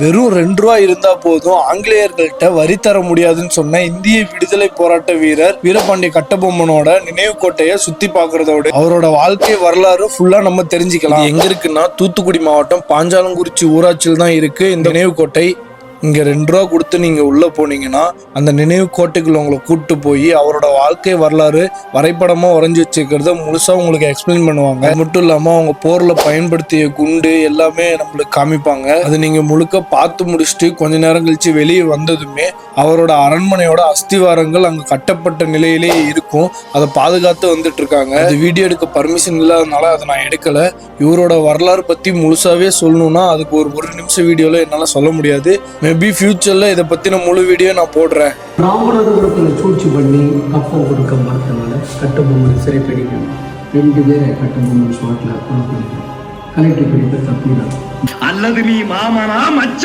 வெறும் ரெண்டு ரூபா இருந்தா போதும். ஆங்கிலேயர்கள்ட்ட வரி தர முடியாதுன்னு சொன்ன இந்திய விடுதலை போராட்ட வீரர் வீரபாண்டிய கட்டபொம்மனோட நினைவு கோட்டையை சுத்தி பார்க்கறதோட அவரோட வாழ்க்கை வரலாறு ஃபுல்லா நம்ம தெரிஞ்சுக்கலாம். எங்க இருக்குன்னா தூத்துக்குடி மாவட்டம் பாஞ்சாலங்குறிச்சி ஊராட்சியில் தான் இருக்கு. இந்த நினைவு கோட்டை இங்கே ரெண்டு ரூபா கொடுத்து நீங்கள் உள்ளே போனீங்கன்னா அந்த நினைவு கோட்டைக்குள்ள உங்களை கூப்பிட்டு போய் அவரோட வாழ்க்கை வரலாறு வரைபடமாக வரைஞ்சி வச்சிருக்கிறத முழுசாக உங்களுக்கு எக்ஸ்பிளைன் பண்ணுவாங்க. அது மட்டும் இல்லாமல் அவங்க போரில் பயன்படுத்திய குண்டு எல்லாமே நம்மளுக்கு காமிப்பாங்க. அது நீங்கள் முழுக்க பார்த்து முடிச்சுட்டு கொஞ்ச நேரம் கழித்து வெளியே வந்ததுமே அவரோட அரண்மனையோட அஸ்திவாரங்கள் அங்க கட்டப்பட்ட நிலையிலேயே இருக்கும். அதை பாதுகாத்து வந்துட்டு இருக்காங்க அது வீடியோ எடுக்க பர்மிஷன் இல்லாதனால அதை நான் எடுக்கல. இவரோட வரலாறு பத்தி முழுசாவே சொல்லணும்னா அதுக்கு ஒரு ஒரு நிமிஷம் வீடியோல என்னால சொல்ல முடியாது. மேபி ஃபியூச்சர்ல இதை பத்தின முழு வீடியோ நான் போடுறேன். ராமநாதபுரத்தில் சூழ்ச்சி பண்ணி கப்பம் கொடுக்க மறுத்தனால கட்டபொம்மன் சிறைப்பிடிக்கணும் ரெண்டு பேரை கட்டபொம்மன் ஸ்பாட்டில் கொலை பண்ணிக்கணும் கலெக்டர் பிடித்த தப்பிதான் அல்லது நீ மாமனா மச்ச?